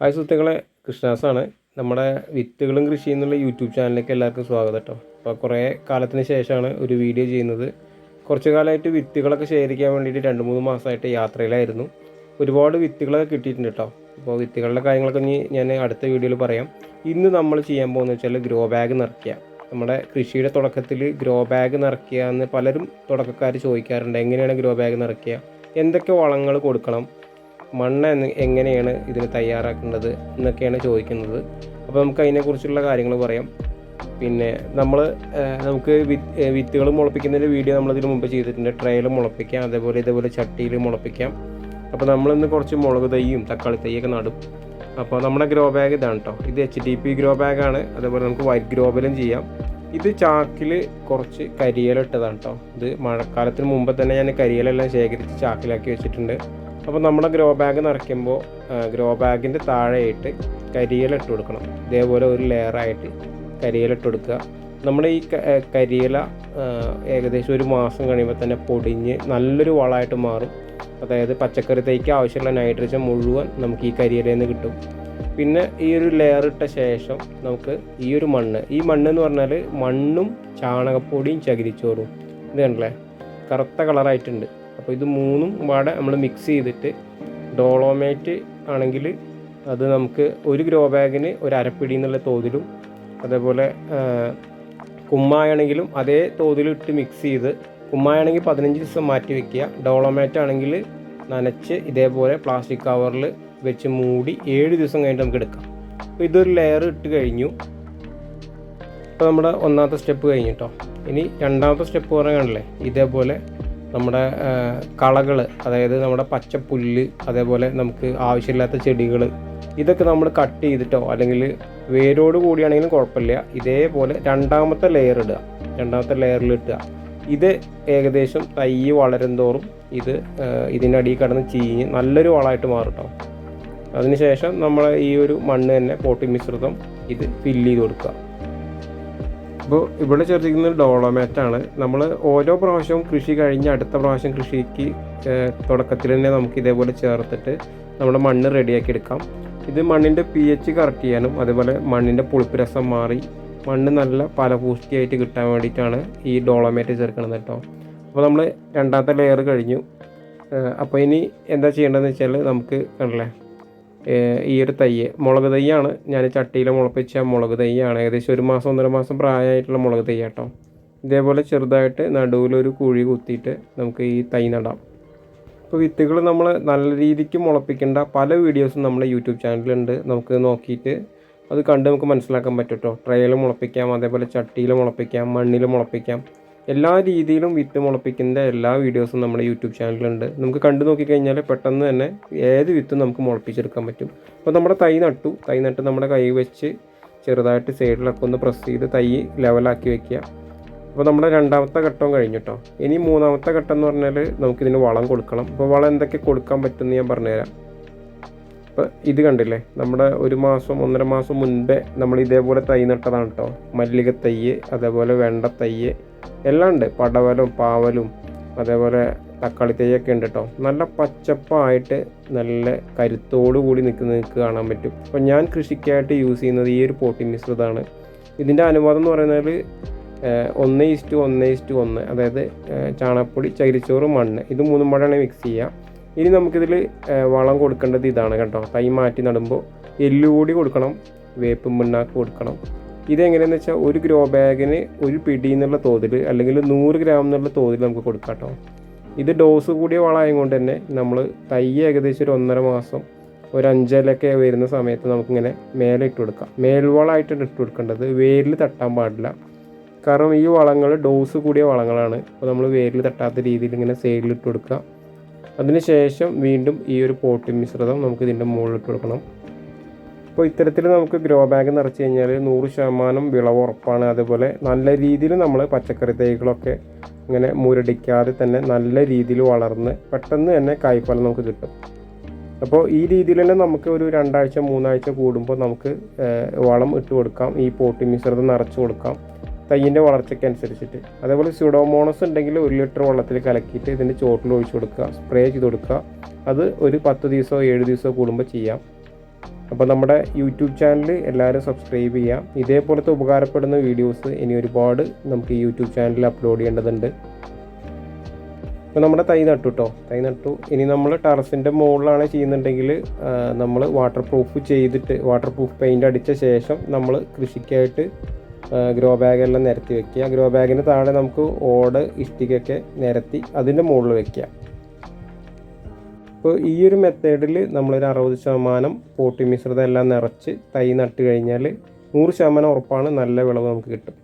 Hi സുഹൃത്തുക്കളെ കൃഷ്ണാസാണ് നമ്മുടെ വിത്തുകളും കൃഷി എന്നുള്ള യൂട്യൂബ് ചാനലിലേക്ക് എല്ലാവർക്കും സ്വാഗതം കേട്ടോ. അപ്പോൾ കുറേ കാലത്തിന് ശേഷമാണ് ഒരു വീഡിയോ ചെയ്യുന്നത്. കുറച്ച് കാലമായിട്ട് വിത്തുകളൊക്കെ ശേഖരിക്കാൻ വേണ്ടിയിട്ട് രണ്ട് മൂന്ന് മാസമായിട്ട് യാത്രയിലായിരുന്നു. ഒരുപാട് വിത്തുകളൊക്കെ കിട്ടിയിട്ടുണ്ട് കേട്ടോ. അപ്പോൾ വിത്തുകളുടെ കാര്യങ്ങളൊക്കെ ഇനി ഞാൻ അടുത്ത വീഡിയോയിൽ പറയാം. ഇന്ന് നമ്മൾ ചെയ്യാൻ പോകുന്നത് വെച്ചാൽ ഗ്രോ ബാഗ് നിറയ്ക്കുക. നമ്മുടെ കൃഷിയുടെ തുടക്കത്തിൽ ഗ്രോ ബാഗ് നിറയ്ക്കുക എന്ന് പലരും തുടക്കക്കാർ ചോദിക്കാറുണ്ട്. എങ്ങനെയാണ് ഗ്രോ ബാഗ് നിറയ്ക്കുക? എന്തൊക്കെ വളങ്ങൾ കൊടുക്കണം? മണ്ണ് എങ്ങനെയാണ് ഇതിന് തയ്യാറാക്കേണ്ടത് എന്നൊക്കെയാണ് ചോദിക്കുന്നത്. അപ്പോൾ നമുക്ക് അതിനെക്കുറിച്ചുള്ള കാര്യങ്ങൾ പറയാം. പിന്നെ നമ്മൾ നമുക്ക് വിത്തുകൾ മുളപ്പിക്കുന്നതിന്റെ വീഡിയോ നമ്മളിതിന് മുമ്പ് ചെയ്തിട്ടുണ്ട്. ട്രേയിൽ മുളപ്പിക്കാം അതേപോലെ ഇതേപോലെ ചട്ടിയിൽ മുളപ്പിക്കാം. അപ്പോൾ നമ്മളിന്ന് കുറച്ച് മുളക് തൈയും തക്കാളി തൈയൊക്കെ നടും. അപ്പോൾ നമ്മുടെ ഗ്രോ ബാഗ് ഇതാണ് കേട്ടോ ഇത് എച്ച് ഡി പി ഗ്രോ ബാഗാണ് അതേപോലെ നമുക്ക് വൈറ്റ് ഗ്രോബലും ചെയ്യാം. ഇത് ചാക്കിൽ കുറച്ച് കരിയില ഇട്ടതാണ് കേട്ടോ ഇത് മഴക്കാലത്തിന് മുമ്പ് തന്നെ ഞാൻ കരിയിലെല്ലാം ശേഖരിച്ച് ചാക്കിലാക്കി വെച്ചിട്ടുണ്ട്. അപ്പോൾ നമ്മുടെ ഗ്രോ ബാഗ് നിറയ്ക്കുമ്പോൾ ഗ്രോ ബാഗിന്റെ താഴെയായിട്ട് കരിയില ഇട്ട് കൊടുക്കണം. ഇതേപോലെ ഒരു ലെയറായിട്ട് കരിയില ഇട്ട് കൊടുക്കുക. നമ്മൾ ഈ കരിയില ഏകദേശം ഒരു മാസം കഴിയുമ്പോൾ തന്നെ പൊടിഞ്ഞ് നല്ലൊരു വളമായിട്ട് മാറും. അതായത് പച്ചക്കറി തൈക്ക് ആവശ്യമുള്ള നൈട്രജൻ മുഴുവൻ നമുക്ക് ഈ കരിയിലയിൽ നിന്ന് കിട്ടും. പിന്നെ ഈ ഒരു ലെയർ ഇട്ട ശേഷം നമുക്ക് ഈ ഒരു മണ്ണ്. ഈ മണ്ണ് എന്ന് പറഞ്ഞാൽ മണ്ണും ചാണകപ്പൊടിയും ചകിരിച്ചോറും. ഇത് കണ്ടല്ലേ? കറുത്ത കളറായിട്ടുണ്ട് അപ്പോൾ ഇത് മൂന്നും പാടെ നമ്മൾ മിക്സ് ചെയ്തിട്ട് ഡോളോമേറ്റ് ആണെങ്കിൽ അത് നമുക്ക് ഒരു ഗ്രോ ബാഗിന് ഒരു അരപ്പിടി എന്നുള്ള തോതിലും അതേപോലെ കുമ്മായാണെങ്കിലും അതേ തോതിലിട്ട് മിക്സ് ചെയ്ത് കുമ്മായാണെങ്കിൽ പതിനഞ്ച് ദിവസം മാറ്റി വെക്കുക. ഡോളോമേറ്റ് ആണെങ്കിൽ നനച്ച് ഇതേപോലെ പ്ലാസ്റ്റിക് കവറിൽ വെച്ച് മൂടി ഏഴ് ദിവസം കഴിഞ്ഞിട്ട് നമുക്ക് എടുക്കാം. അപ്പോൾ ഇതൊരു ലെയർ ഇട്ട് കഴിഞ്ഞു. ഇപ്പോൾ നമ്മുടെ ഒന്നാമത്തെ സ്റ്റെപ്പ് കഴിഞ്ഞിട്ടോ ഇനി രണ്ടാമത്തെ സ്റ്റെപ്പ് പറയാനല്ലേ ഇതേപോലെ നമ്മുടെ കളകൾ അതായത് നമ്മുടെ പച്ചപ്പുല്ല് അതേപോലെ നമുക്ക് ആവശ്യമില്ലാത്ത ചെടികൾ ഇതൊക്കെ നമ്മൾ കട്ട് ചെയ്തിട്ടോ അല്ലെങ്കിൽ വേരോട് കൂടിയാണെങ്കിലും കുഴപ്പമില്ല. ഇതേപോലെ രണ്ടാമത്തെ ലെയർ ഇടുക. രണ്ടാമത്തെ ലെയറിൽ ഇട്ടുക ഇത് ഏകദേശം തൈ വളരും തോറും ഇത് ഇതിന്റെ അടിയിൽ കിടന്ന് ചീഞ്ഞ് നല്ലൊരു വളമായിട്ട് മാറും കേട്ടോ അതിനുശേഷം നമ്മൾ ഈ ഒരു മണ്ണ് തന്നെ പോട്ടി മിശ്രിതം ഇത് ഫില്ല് ചെയ്ത് കൊടുക്കുക. അപ്പോൾ ഇവിടെ ചേർത്തിരിക്കുന്നത് ഡോളോമാറ്റാണ് നമ്മൾ ഓരോ പ്രാവശ്യവും കൃഷി കഴിഞ്ഞ് അടുത്ത പ്രാവശ്യം കൃഷിക്ക് തുടക്കത്തിൽ തന്നെ നമുക്ക് ഇതേപോലെ ചേർത്തിട്ട് നമ്മുടെ മണ്ണ് റെഡിയാക്കി എടുക്കാം. ഇത് മണ്ണിന്റെ പി എച്ച് കറക്റ്റ് ചെയ്യാനും അതുപോലെ മണ്ണിന്റെ പുളിപ്പ് രസം മാറി മണ്ണ് നല്ല ഫലപൂഷ്ടിയായിട്ട് കിട്ടാൻ വേണ്ടിയിട്ടാണ് ഈ ഡോളോമേറ്റ് ചേർക്കുന്നത് കേട്ടോ. അപ്പോൾ നമ്മൾ രണ്ടാമത്തെ ലെയർ കഴിഞ്ഞു. അപ്പോൾ ഇനി എന്താ ചെയ്യേണ്ടതെന്ന് വെച്ചാൽ നമുക്ക് കണ്ടല്ലേ ഈ ഒരു തയ്യ് മുളക് തയ്യാണ് ഞാൻ ചട്ടിയിൽ മുളപ്പിച്ച മുളക് തയ്യാണ് ഏകദേശം ഒരു മാസം ഒന്നര മാസം പ്രായമായിട്ടുള്ള മുളക് തയ്യ കേട്ടോ ഇതേപോലെ ചെറുതായിട്ട് നടുവിലൊരു കുഴി കുത്തിയിട്ട് നമുക്ക് ഈ തൈ നടാം. ഇപ്പോൾ വിത്തുകൾ നമ്മൾ നല്ല രീതിക്ക് മുളപ്പിക്കേണ്ട പല വീഡിയോസും നമ്മുടെ യൂട്യൂബ് ചാനലിലുണ്ട്. നമുക്ക് നോക്കിയിട്ട് അത് കണ്ട് നമുക്ക് മനസ്സിലാക്കാൻ പറ്റും കേട്ടോ ട്രേയിൽ മുളപ്പിക്കാം അതേപോലെ ചട്ടിയിൽ മുളപ്പിക്കാം മണ്ണിൽ മുളപ്പിക്കാം. എല്ലാ രീതിയിലും വിത്ത് മുളപ്പിക്കുന്ന എല്ലാ വീഡിയോസും നമ്മുടെ യൂട്യൂബ് ചാനലിലുണ്ട്. നമുക്ക് കണ്ടു നോക്കിക്കഴിഞ്ഞാൽ പെട്ടെന്ന് തന്നെ ഏത് വിത്തും നമുക്ക് മുളപ്പിച്ചെടുക്കാൻ പറ്റും. അപ്പോൾ നമ്മുടെ തൈ നട്ടു. തൈ നട്ട് നമ്മുടെ കൈ വെച്ച് ചെറുതായിട്ട് സൈഡിലൊക്കെ ഒന്ന് പ്രസ് ചെയ്ത് തൈ ലെവലാക്കി വെക്കുക. അപ്പോൾ നമ്മുടെ രണ്ടാമത്തെ ഘട്ടം കഴിഞ്ഞു കേട്ടോ ഇനി മൂന്നാമത്തെ ഘട്ടം എന്ന് പറഞ്ഞാൽ നമുക്കിതിന് വളം കൊടുക്കണം. അപ്പോൾ വളം എന്തൊക്കെ കൊടുക്കാൻ പറ്റുമെന്ന് ഞാൻ പറഞ്ഞുതരാം. അപ്പോൾ ഇത് കണ്ടില്ലേ? നമ്മുടെ ഒരു മാസം ഒന്നര മാസം മുൻപേ നമ്മൾ ഇതേപോലെ തൈ നട്ടതാണ് കേട്ടോ മല്ലിക തൈ അതേപോലെ വെണ്ട തൈ എല്ലാം ഉണ്ട്. പടവലും പാവലും അതേപോലെ തക്കാളി തൈയൊക്കെ ഉണ്ട് കേട്ടോ നല്ല പച്ചപ്പായിട്ട് നല്ല കരുത്തോടു കൂടി നിൽക്കുന്ന നിങ്ങൾക്ക് കാണാൻ പറ്റും. അപ്പോൾ ഞാൻ കൃഷിക്കായിട്ട് യൂസ് ചെയ്യുന്നത് ഈ ഒരു പോട്ടി മിശ്രിതമാണ് ഇതിന്റെ അനുപാതം എന്ന് പറയുന്നത് ഒന്ന് ഇസ്റ്റു ഒന്ന് ഇസ്റ്റു ഒന്ന് അതായത് ചാണകപ്പൊടി ചകിരിച്ചോറ് മണ്ണ്. ഇത് മൂന്നും പാടാണ് മിക്സ് ചെയ്യുക. ഇനി നമുക്കിതിൽ വളം കൊടുക്കേണ്ടത് ഇതാണ് കേട്ടോ. തൈ മാറ്റി നടുമ്പോൾ എല്ലുകൂടി കൊടുക്കണം വേപ്പും പിണ്ണാക്ക് കൊടുക്കണം. ഇതെങ്ങനെയാണെന്ന് വെച്ചാൽ ഒരു ഗ്രോ ബാഗിന് ഒരു പിടി എന്നുള്ള തോതിൽ അല്ലെങ്കിൽ നൂറ് ഗ്രാം എന്നുള്ള തോതിൽ നമുക്ക് കൊടുക്കാം കേട്ടോ. ഇത് ഡോസ് കൂടിയ വളമായത് കൊണ്ട് തന്നെ നമ്മൾ തൈ ഏകദേശം ഒരു ഒന്നര മാസം ഒരു അഞ്ചലൊക്കെ വരുന്ന സമയത്ത് നമുക്കിങ്ങനെ മേലെ ഇട്ട് കൊടുക്കാം. മേൽവളമായിട്ടാണ് ഇട്ട് കൊടുക്കേണ്ടത്. വേരിൽ തട്ടാൻ പാടില്ല. കാരണം ഈ വളങ്ങൾ ഡോസ് കൂടിയ വളങ്ങളാണ്. അപ്പോൾ നമ്മൾ വേരിൽ തട്ടാത്ത രീതിയിൽ ഇങ്ങനെ സൈഡിൽ ഇട്ട് കൊടുക്കുക. അതിനുശേഷം വീണ്ടും ഈ ഒരു പോട്ടി മിശ്രിതം നമുക്ക് ഇതിന്റെ മുകളിൽ ഇട്ട് കൊടുക്കണം. അപ്പോൾ ഇത്തരത്തിൽ നമുക്ക് ഗ്രോ ബാഗ് നിറച്ച് കഴിഞ്ഞാൽ നൂറ് ശതമാനം വിളവ് ഉറപ്പാണ്. അതുപോലെ നല്ല രീതിയിൽ നമ്മൾ പച്ചക്കറി തൈകളൊക്കെ ഇങ്ങനെ മുരടിക്കാതെ തന്നെ നല്ല രീതിയിൽ വളർന്ന് പെട്ടെന്ന് തന്നെ കായ്ഫലം നമുക്ക് കിട്ടും. അപ്പോൾ ഈ രീതിയിൽ തന്നെ നമുക്ക് ഒരു രണ്ടാഴ്ച മൂന്നാഴ്ച കൂടുമ്പോൾ നമുക്ക് വളം ഇട്ട് കൊടുക്കാം. ഈ പോട്ടി മിശ്രിതം നിറച്ച് കൊടുക്കാം. തൈയിന്റെ വളർച്ചയ്ക്ക് അനുസരിച്ചിട്ട്. അതേപോലെ സ്യൂഡോമോണസ് ഉണ്ടെങ്കിൽ ഒരു ലിറ്റർ വെള്ളത്തിൽ കലക്കിയിട്ട് ഇതിന്റെ ചോട്ടിൽ ഒഴിച്ചു കൊടുക്കുക. സ്പ്രേ ചെയ്ത് കൊടുക്കുക. അത് ഒരു പത്ത് ദിവസമോ ഏഴ് ദിവസമോ കൂടുമ്പോൾ ചെയ്യാം. അപ്പോൾ നമ്മുടെ യൂട്യൂബ് ചാനൽ എല്ലാവരും സബ്സ്ക്രൈബ് ചെയ്യാം. ഇതേപോലത്തെ ഉപകാരപ്പെടുന്ന വീഡിയോസ് ഇനി ഒരുപാട് നമുക്ക് ഈ യൂട്യൂബ് ചാനലിൽ അപ്ലോഡ് ചെയ്യേണ്ടതുണ്ട്. ഇപ്പോൾ നമ്മുടെ തൈ നട്ടു കേട്ടോ തൈ നട്ടു. ഇനി നമ്മൾ ടെറസിന്റെ മുകളിലാണ് ചെയ്യുന്നുണ്ടെങ്കിൽ നമ്മൾ വാട്ടർ പ്രൂഫ് ചെയ്തിട്ട് വാട്ടർ പ്രൂഫ് പെയിന്റ് അടിച്ച ശേഷം നമ്മൾ കൃഷിക്കായിട്ട് ഗ്രോ ബാഗെല്ലാം നിരത്തി വെക്കുക. ഗ്രോ ബാഗിന് താഴെ നമുക്ക് ഓട് ഇഷ്ടികൊക്കെ നിരത്തി അതിന്റെ മുകളിൽ വെക്കുക. അപ്പോൾ ഈ ഒരു മെത്തേഡിൽ നമ്മളൊരു അറുപത് ശതമാനം പോട്ടി മിശ്രിതം എല്ലാം നിറച്ച് തൈ നട്ട് കഴിഞ്ഞാൽ നൂറ് ശതമാനം ഉറപ്പാണ് നല്ല വിളവ് നമുക്ക് കിട്ടും.